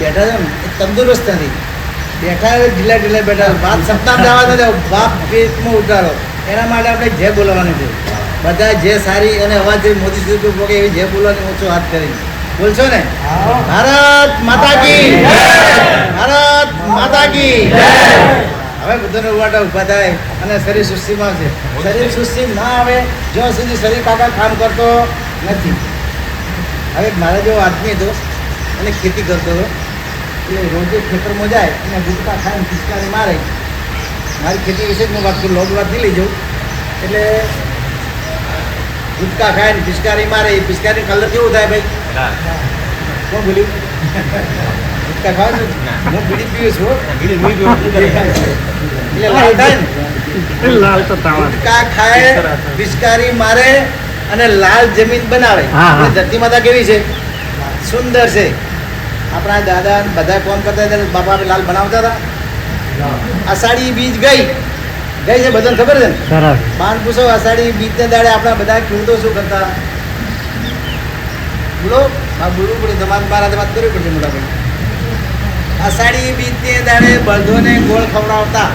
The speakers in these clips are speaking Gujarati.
બેઠા છે ને તંદુરસ્ત નથી. બેઠા ઢીલા ઢીલા બેઠા. વાત સપ્તાહ જવા નથી. બાપ પેટમાં ઉતારો. એના માટે આપણે જે બોલવાની છે. બધા જે સારી અને અવાજ મોદી સુધી પોકે એવી જે બોલવાની ઓછો હાથ કરીને. બોલશો ને? ભારત માતા કી ભારત માતા કી હવે બધાને ઉવાટા ઊભા થાય અને શરીર સુસ્તીમાં છે શરીર સુસ્તી ના આવે જ્યાં સુધી શરીર કાકા કામ કરતો નથી. હવે મારા જેવો આદમી હતો. અને ખેતી કરતો હતો. એટલે રોજે ખેતરમાં જાય અને ગુટકા ખાઈને પિચકારી મારે. મારી ખેતી વિશે જ હું વાત કરું લોગ વાત નહીં લઈ જાઉં. એટલે ગુટકા ખાઈને પિચકારી મારે. એ પિચકારી કલર કેવું થાય ભાઈ? કોણ બોલ્યું ગુટકા ખાવ છો? હું બીડી પીવું છું એટલે લાલ થાય ને. લાલ તો ગુટકા ખાય પિચકારી મારે અને લાલ જમીન બનાવે. ધરતી માતા કેવી છે? સુંદર છે. આપણા દાદા બધા કોમ કરતા હતા બાપા લાલ બનાવતા હતા. અષાઢી બીજ ગઈ. ગઈ છે બધાને ખબર છે ને? પાન પૂછો અષાઢી બીજને દાડે આપણા બધા ખેડૂતો શું કરતા? બોલો આ બોલવું પડે તમારે મારા વાત કરવી પડશે મોટા ભાઈ. અષાઢી બીજને દાડે બળદોને ગોળ ખવડાવતા.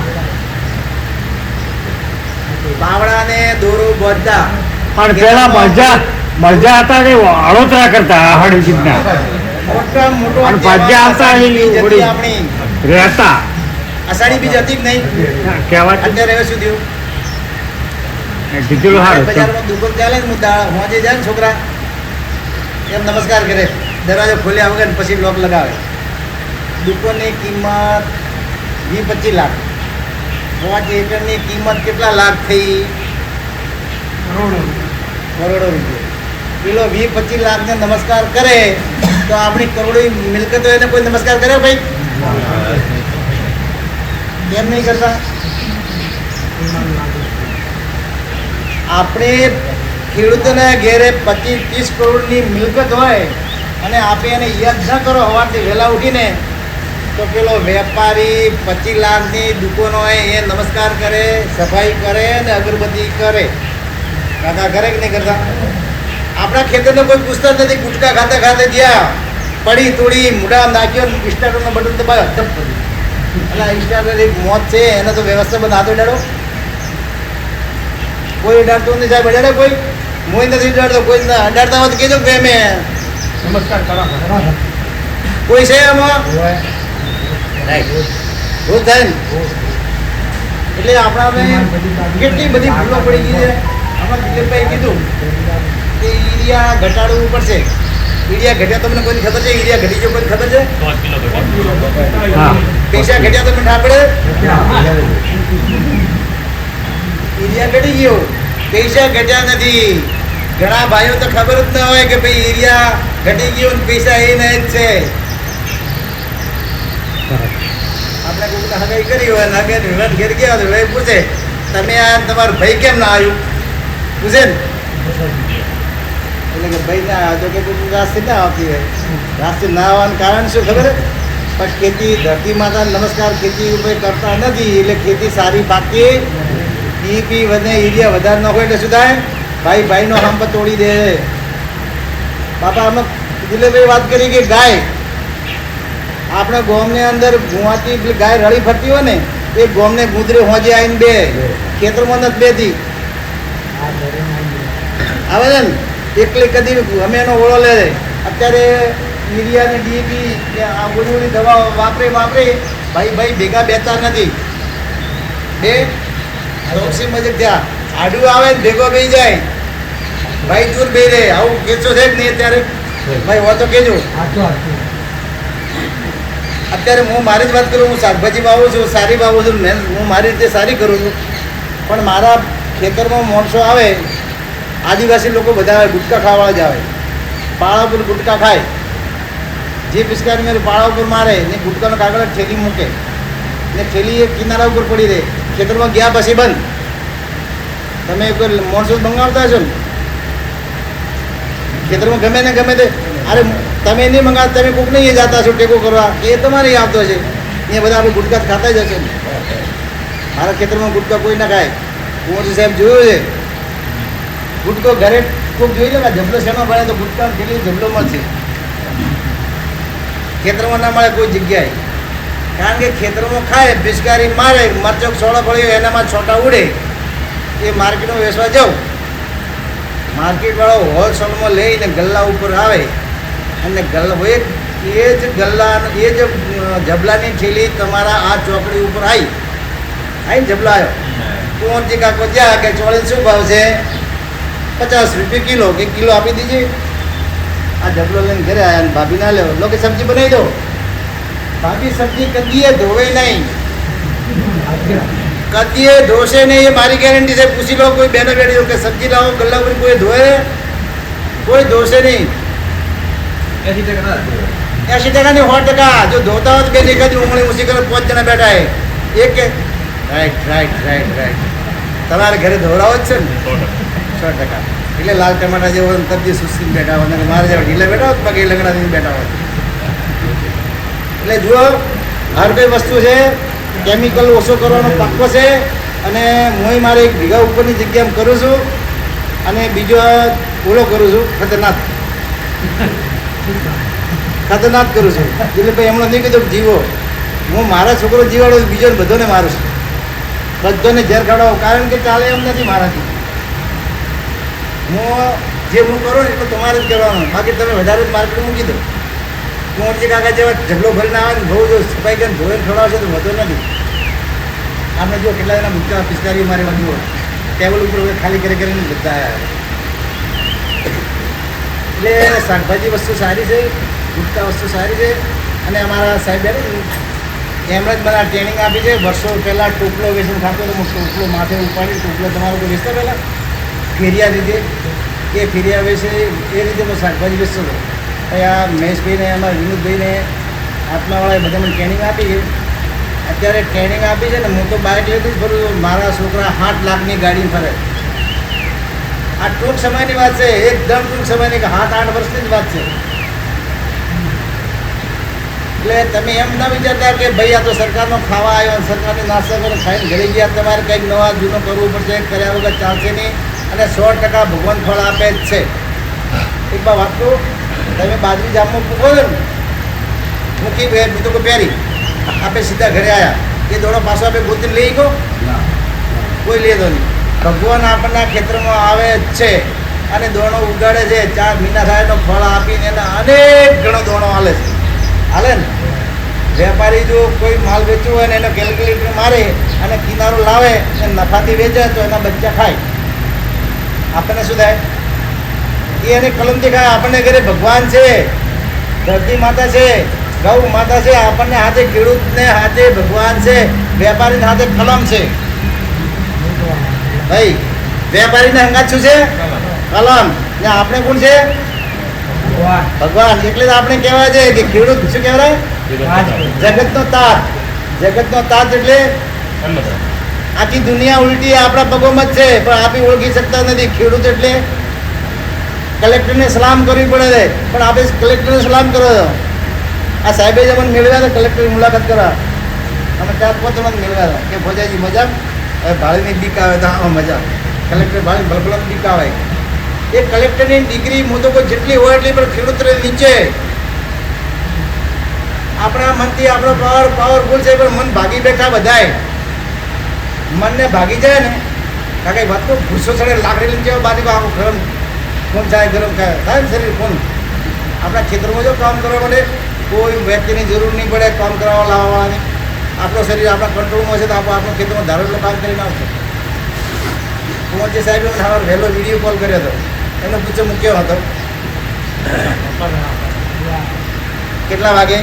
બાવળાને દોરો બોધતા. પણ પેલા મજા મજા હતા ને અળોતરા કરતા આહાડી જીતના ભાગ્ય આવતા અષાઢી એની બીજ હતી હોળી. આપણી રહેતા. અષાઢી બીજ હતી જ નહીં? કહેવાય અત્યારે હવે શું કીધેલું સારું બજારમાં દુકાન ચાલે ને મુદ્દા હોજે જાય ને છોકરા. એમ નમસ્કાર કરે. દરવાજો ખોલ્યા વગર પછી લોક લગાવે. દુકાનની કિંમત વીસ પચીસ લાખ. પાંચ એકરની કિંમત કેટલા લાખ થઈ? કરોડો રૂપિયા. પેલો વીસ પચીસ લાખને નમસ્કાર કરે. તો આપણી કરોડો મિલકત હોય એને કોઈ નમસ્કાર કર્યો ભાઈ? કેમ નહીં કરતા? આપણે ખેડૂતોના ઘેરે પચીસ, ત્રીસ કરોડની મિલકત હોય અને આપણે એને યાદ ન કરો, સવારથી વહેલા ઉઠીને, તો પેલો વેપારી પચીસ લાખની દુકાનો હોય, એ નમસ્કાર કરે, સફાઈ કરે અને અગરબત્તી કરે. કાકા કરે કે નહીં કરતા? આપણા ખેતરને કોઈ પૂછતા નથી ગુટકા ખાતે ખાતે ગયા. પડી તોડી મુઢા નાખ્યો સ્ટાર્ટરનું બટન દબાવ્યો ધપ કરી. એટલે સ્ટાર્ટર એક મોત છે એને તો વ્યવસ્થા બધા હાથો ડાળો કોઈ અડાડતું નથી સાહેબ અડાડે કોઈ? મોય નથી અડાડતો કોઈ અડાડતા હોય તો કહેજો કે મેં નમસ્કાર કરો કોઈ છે એમાં રાઈટ. ભૂલ થાય ને એટલે આપણાને કેટલી બધી ભૂલો પડી ગઈ છે. આમાં દિલીપભાઈ કીધું કે યુરિયા ઘટાડવું પડશે. યુરિયા ઘટ્યા તમને કોઈને ખબર છે? યુરિયા ઘટી ગયો કોઈને ખબર છે? પૈસા ઘટ્યા તમને ઠાપડે યુરિયા ઘટી ગયો. પૈસા ઘટ્યા નથી. ઘણા ભાઈઓ તો ખબર જ ન હોય કે ભાઈ એરિયા ઘટી ગયું ને પૈસા એ ને જ છે. આપણે કોઈને હગાઈ કરી હોય ને હગાઈ વિવાદ ઘેર ગયા હોય તો ભાઈ પૂછે. તમે આ તમારું ભાઈ કેમ ના આવ્યું? પૂછે ને? એટલે કે ભાઈ ના તો કે તું રાસ્તે ના આવતી હોય. રાસ્તે ના આવવાનું કારણ શું ખબર? પણ ખેતી ધરતી માતા નમસ્કાર ખેતી ઉપર કરતા નથી એટલે ખેતી સારી પાકતી પી વધે યુરિયા વધારે નાખો એટલે શું થાય? ભાઈ ભાઈનો હંપ તોડી દે. બાપા અમે દિલીપભાઈ વાત કરી કે ગાય. આપણે ગોમની અંદર ગુવાતી ગાય રળી ફરતી હોય ને એ ગોમને ગુદરે હોજે આવીને બે. ખેતરમાં નથી બેતી આવે છે ને? એકલી કદી અમે એનો ઓળો લે અત્યારે યુરિયા ને ડીએપી કે આ બધી દવાઓ વાપરે વાપરે. ભાઈ ભાઈ ભેગા બેતા નથી. બે ચોકસી મજે ત્યાં આડું આવે ને ભેગો બેસી જાય. ભાઈ દૂર બે રે આવું કેચો છે જ નહીં અત્યારે. ભાઈ હો તો કેજો અત્યારે હું મારી જ વાત કરું હું શાકભાજી વાવું છું સારી વાવું છું મેં હું મારી રીતે સારી કરું છું. પણ મારા ખેતરમાં માણસો આવે આદિવાસી લોકો બધા ગુટકા ખાવા જ આવે. પાળા ઉપર ગુટકા ખાય. જે પિસ્કારી મેરે પાળા ઉપર મારે, ને ગુટકાનો કાગળ ઠેલી મૂકે. ને ઠેલી એ કિનારા ઉપર પડી રહે. ખેતરમાં ગયા પછી બંધ. તમે કોઈ માણસો મંગાવતા હશો ને? ખેતરમાં ગમે ને ગમે તે. અરે, તમે નહીં મંગાવ તમે કોક નહીં જતા છો ટેકો કરવા. એ તમારે આવતો છે એ બધા આપણે ગુટકા ખાતા જ હશે ને. મારા ખેતરમાં ગુટકા કોઈ ના ખાય. કુંવરજી સાહેબ જોયું છે. ગુટકો ઘરે કોઈક જોઈ લે ને જબલો શેમાં મળે તો ગુટકા કેટલી જબલો છે. ખેતરમાં ના મળે કોઈ જગ્યાએ. કારણ કે ખેતરમાં ખાય પિચકારી મારે મરચો સોળો પડ્યો એનામાં છોટા ઉડે. એ માર્કેટમાં વેચવા જાઉં. માર્કેટવાળો હોલસેલમાં લઈને ગલ્લા ઉપર આવે. અને ગલ્લા એ જ ગલ્લા એ જ જબલાની ઠેલી તમારા આ ચોકડી ઉપર આવી આવીને જબલા આવ્યો કુંવરજી કાકો જ્યાં કે ચોળી શું ભાવ છે? પચાસ રૂપિયા કિલો કે કિલો આપી દીજે. આ ઝબલો લઈને ઘરે આવ્યા અને ભાભી ના લેવો. લો કે સબ્જી બનાવી દો. ભાભી સબ્જી કદીએ ધોવે નહીં. કદીએ ધોશે નહીં એ મારી ગેરંટી છે. પૂછી લો કોઈ બેનો બેઠી કે સબ્જી લાવો ગલ્લા ઉપર કોઈ ધોવે કોઈ ધોશે નહીં. એસી નહીં સો ટકા. જો ધોતા હોય તો બે એકાદી ઉમળી ઊંચી કરે પાંચ જણા બેઠા હે. એક રાઈટ રાઈટ રાઈટ રાઈટ તમારે ઘરે ધોરાવો જ છે ને. સો ટકા. એટલે લાલ ટમાટા જેવો તબજી સુસ્તી બેઠા હોય અને મારે જેવા ઢીલે બેઠા હોય પગે લંગડા દઈને બેઠા હોય. એટલે જુઓ હર કઈ વસ્તુ છે કેમિકલ ઓછો કરવાનો પાક્કો છે અને હું મારે એક ભીગા ઉપરની જગ્યાએ કરું છું અને બીજો પૂરો કરું છું, ખતરનાક. ખતરનાક કરું છું. એટલે ભાઈ એમણે નહીં કીધું જીવો. હું મારા છોકરો જીવાડું બીજો બધોને મારું છું. બધોને ઝેર ખાડાવો કારણ કે ચાલે એમ નથી મારાથી. હું જે હું કરું ને એટલું તમારે જ કરવાનું. બાકી તમે વધારે જ માર્કેટ મૂકી દો. કુંવરજી કાકા જેવા ઢગલો ભરીને આવે ને બહુ જો સફાઈ કરીને ધોઈને ખવડાવશે તો વધુ નથી. આપણે જો કેટલા જણા મુખ્ય પિચકારી મારે હોય. ટેબલ ઉપર ખાલી કરી કરીને બધા આવ્યા એટલે શાકભાજી વસ્તુ સારી છે, ગુટકા વસ્તુ સારી છે, અને અમારા સાહેબ એમણે જ મને ટ્રેનિંગ આપી છે. વર્ષો પહેલાં ટોપલો વેસન ખાતો હતો હું ટોપલો માથે ઉપાડી ટોપલો તમારો કોઈ વેચતા પહેલાં? ફેરિયા રીતે એ ફેરિયા વેચે, એ રીતે હું શાકભાજી વેચતો હતો. આ મહેશભાઈને, અમારા વિનોદભાઈને આત્માવાળાએ બધા મને ટ્રેનિંગ આપી અત્યારે ટ્રેનિંગ આપી છે ને હું તો બાઇક લેતી જ ફરું. મારા છોકરા આઠ લાખની ગાડી ફરે. આ ટૂંક સમયની વાત છે, એકદમ ટૂંક સમયની કે સાત આઠ વર્ષની જ વાત છે. એટલે તમે એમ ના વિચારતા કે ભાઈ આ તો સરકારનો ખાવા આવ્યો સરકારની નાસ્તો કરો ખાઈને ઘરે ગયા, તમારે કંઈક નવા જૂનો કરવું પડશે, કર્યા વગર ચાલશે નહીં. અને સો ટકા ભગવાન ફળ આપે જ છે. એક બા વાત કહું તમે બાજરી જામમાં પૂગો ને મૂકી બે બીજું કોઈ પહેરી. આપણે સીધા ઘરે આવ્યા એ દોડો પાછો આપણે ગોતી લઈ ગયો? કોઈ લેતો નહીં. ભગવાન આપણના ખેતરમાં આવે જ છે અને દોણો ઉગાડે છે. ચાર મહિના થાય ફળ આપીને એને અનેક ઘણો દોણો હાલે છે. હાલે ને? વેપારી જો કોઈ માલ વેચવું હોય ને એનો કેલ્ક્યુલેટર મારે અને કિનારો લાવે અને નફાથી વેચે તો એના બચ્ચા ખાય. આપણને શું થાય? એ એને કલમ દેખાય. આપણને ઘરે ભગવાન છે ધરતી માતા છે ગૌ માતા છે. આપણને હાથે ખેડૂતને હાથે ભગવાન છે. વેપારીને હાથે કલમ છે. ભાઈ વેપારીને હંગાત શું છે? કલમ. ને આપણે કોણ છે? ભગવાન. એટલે જ આપણે કહેવાય છે કે ખેડૂત શું કહેવાય? જગતનો તાત. જગતનો તાત એટલે આખી દુનિયા ઉલટી આપણા પગોમાં જ છે, પણ આપી ઓળખી શકતા નથી. ખેડૂત એટલે કલેક્ટરને સલામ કરવી પડે છે. પણ આપણે કલેક્ટરને સલામ કરો છો. આ સાહેબે જે મને મેળવ્યા હતા, કલેક્ટરની મુલાકાત કરવા. અમે ત્યાં પોતે મને મેળવ્યા હતા. કે ભોજાજી, મજા? હવે ભાળીની બીક આવે તો હા મજા. કલેક્ટર ભાળી ભલભલમ બીક આવે. એ કલેક્ટરની ડિગ્રી કોઈ જેટલી હોય એટલી, પણ ખેડૂત નીચે. આપણા મનથી આપણો પાવર પાવરફુલ છે, પણ મન ભાગી બેઠા બધાય. મનને ભાગી જાય ને કાંઈ વાત તો ગુસ્સો ચડે લાકડી લઈને જેવો બાજુ આખું ગરમ કોણ થાય ગરમ થાય થાય ને શરીર કોણ? આપણા ખેતરમાં જો કામ કરવા માટે કોઈ વ્યક્તિની જરૂર નહીં પડે કામ કરવા લાવવાની. આપણું શરીર આપણા કંટ્રોલમાં છે તો આપણે આપણું ખેતરમાં ધારેલું કામ કરીને આવશે. કુંવરજી જે સાહેબ સવારે વહેલો વીડિયો કોલ કર્યો હતો એનો પૂછો મૂક્યો હતો. કેટલા વાગે.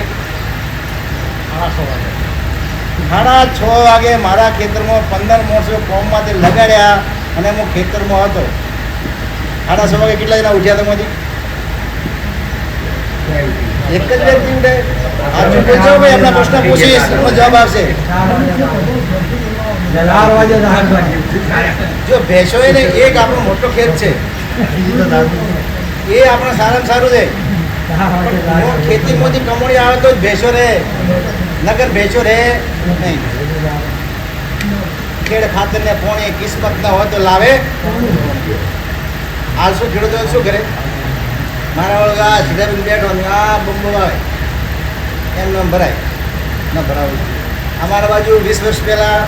સાડા છ વાગે મારા ખેતરમાં પંદર માણસો કોમમાંથી લગાડ્યા અને હું ખેતરમાં હતો. સાડા છ વાગે કેટલા જણા ઉઠ્યા તમારી? એક જ વ્યક્તિ ઉઠે? આ ચૂંટો છો ભાઈ એમના પ્રશ્ન પૂછીશ એનો જવાબ આવશે? જો ભેંસો ને એક આપણો મોટો ખેત છે. એ આપણે સારામાં સારું છે ખેતીમાંથી કમોણી આવે તો જ ભેંસો રહે. નગર ભેજો રહે નહીં. ખેડ ખાતર ને પોણી કિસ્મત ના હોય તો લાવે. હાલ શું ખેડૂતો શું કરે? મારા વાળો આ સીધા બેઠો ને આ બંબો આવે એમનો એમ ભરાય. ન ભરાવું. અમારા બાજુ વીસ વર્ષ પહેલાં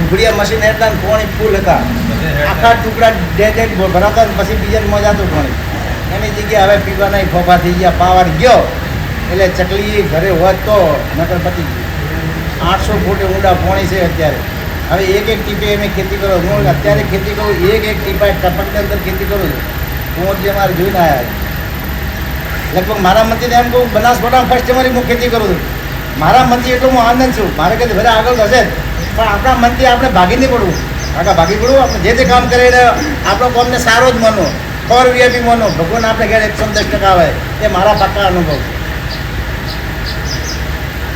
ઉઘડિયા મશીન હતા ને પોણી ફૂલ હતા. આખા ટુકડા ડેડ ભરાતા ને પછી બીજા મજા હતું પાણી. એની જગ્યાએ હવે પીવાના ફોફા થઈ ગયા, પાવર ગયો. એટલે ચકલી ઘરે હોત તો નકર પતી ગયું. આઠસો ફૂટે ઊંડા પોણી છે અત્યારે. હવે એક એક ટીપે અમે ખેતી કરો. હું અત્યારે ખેતી કરું, એક એક ટીપા ટપકની અંદર ખેતી કરું છું. હું જે મારે જોઈને આવ્યા લગભગ મારા મતે એમ કહું, બનાસકાંઠામાં ફર્સ્ટ મારી હું ખેતી કરું છું. મારા મનથી એટલો હું આનંદ છું. મારે કદી ભલે આગળ થશે જ. પણ આપણા મનથી આપણે ભાગી નહીં પડવું. કાકા ભાગી પડવું, આપણે જે તે કામ કરે એને આપણો કોમને સારો જ માનવો. ફોર વીઆઈપી માનો ભગવાન આપણે ઘેર એકસો દસ ટકા આવે. એ મારા પાકા અનુભવ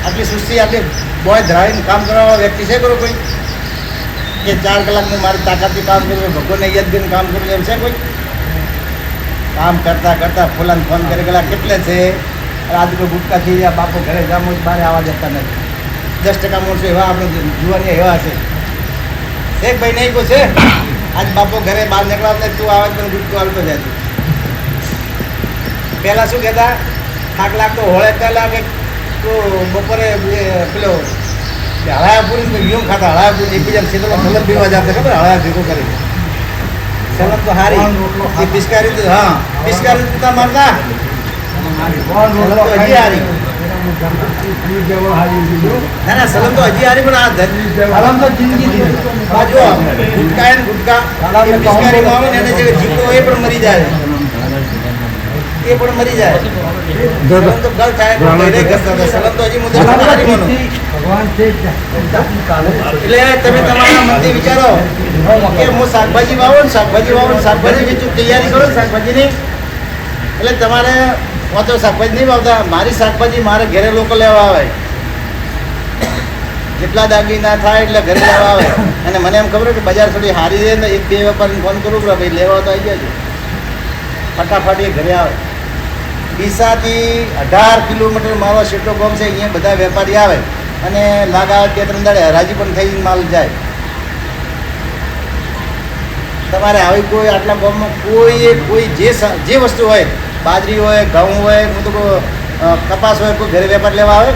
આટલી સુસ્તી, આટલી બોય ધરાવીને કામ કરવાવાળો વ્યક્તિ છે કરો કોઈ? કે ચાર કલાકનું મારી તાકાતથી કામ કરવું ભગવાનને યાદ કરીને કામ કરવું એમ છે કોઈ? કામ કરતા કરતા ફૂલાને ફોન કરી ગયેલા કેટલે છે? રાજકો ગુટકા થઈ ગયા, બાપુ ઘરે જામો બહાર આવવા જતા નથી. દસ ટકા માણસો એવા આપણે જુવાની એવા છે એક ભાઈ નહીં કોઈ છે આજ બાપો ઘરે બહાર નીકળવા ને તું આવે તને ગુટકો આવતો જાય પહેલા શું કહેતા? થાક લાગતો હોળે પહેલાં કે તું બપોરે પેલો કે હળાયા પૂરી તો ખાતા. હળાયા પૂરી એકબીજા ક્ષેત્રમાં સલમ પીવા જતા ખબર? હળાયા ભેગો કરી સલમ તો હારી. એ પિસ્કારી તો હા પિસ્કારી તો મારતા. હજી હારી. ના ના સલમ તો હજી હારી પણ આ તો જિંદગી ગુટકા એ ગુટકા. એ પિસ્કારીમાં આવે ને એને જે જીવતો એ પણ મરી જાય. એ પણ મરી જાય. શાકભાજી વાવું શાકભાજી વાવું શાકભાજી વેચું તૈયારી કરો એટલે તમારે હું શાકભાજી નહીં વાવતા મારી શાકભાજી મારે ઘરે લોકો લેવા આવે. જેટલા દાગીના થાય એટલે ઘરે લેવા આવે. અને મને એમ ખબર કે બજાર થોડી હારી રહે ને એક બે વેપારીને ફોન કરું ભાઈ લેવા તો આવી જાય ફટાફટ એ ઘરે આવે. ડીસાથી અઢાર કિલોમીટર મારો શેટો ગામ છે અહીંયા બધા વેપારી આવે અને લાગા બે ત્રણ દાડે હરાજી પણ થઈ માલ જાય. તમારે આવી કોઈ આટલા ગામમાં કોઈ કોઈ જે જે વસ્તુ હોય બાજરી હોય ઘઉં હોય હું તો કપાસ હોય કોઈ ઘરે વેપાર લેવા આવે?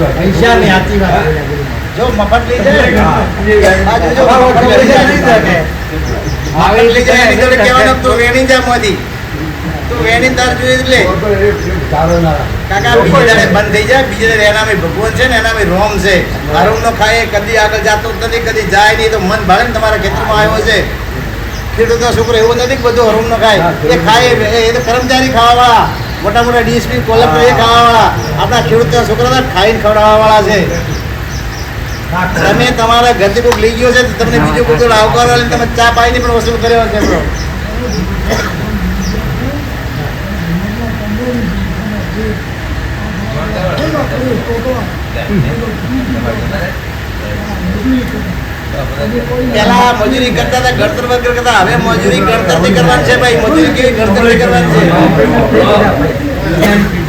જાય. પૈસાની. સાચી વાત. જો મફત લઈ જાય મફત લઈ જાય. જોડે કહેવાનું તું વેણી જા મોદી. તું વેણી તાર જોઈએ એટલે કાકા બીજે દાડે બંધ થઈ જાય બીજે દાડે એનામાં ભગવાન છે ને એનામાં રોમ છે. હરુમ નો ખાય કદી આગળ જાતો નથી કદી જાય નહીં તો મન ભાળે ને તમારા ખેતરમાં આવ્યો છે. ખેડૂતનો છોકરો એવો નથી કે બધું હરુમ નો ખાય એ ખાય એ- તો કર્મચારી ખાવાવાળા. મોટા મોટા ડીએસપી કોલેક્ટર એ ખાવાવાળા. આપણા ખેડૂતના છોકરા ખાઈને ખવડાવવાવાળા છે. તમે તમારા ઘરથી કોઈક લઈ ગયો છે તમને બીજો કોઈ આવકાર વાળા તમે ચા પાઈને પણ વસૂલ કર્યો છે પેલા મજૂરી કરતા હતા ગણતર વગર કરતા હવે મજૂરી ગણતર કરવાની છે ભાઈ. મજૂરી કેવી ગણતર કરવાની છે?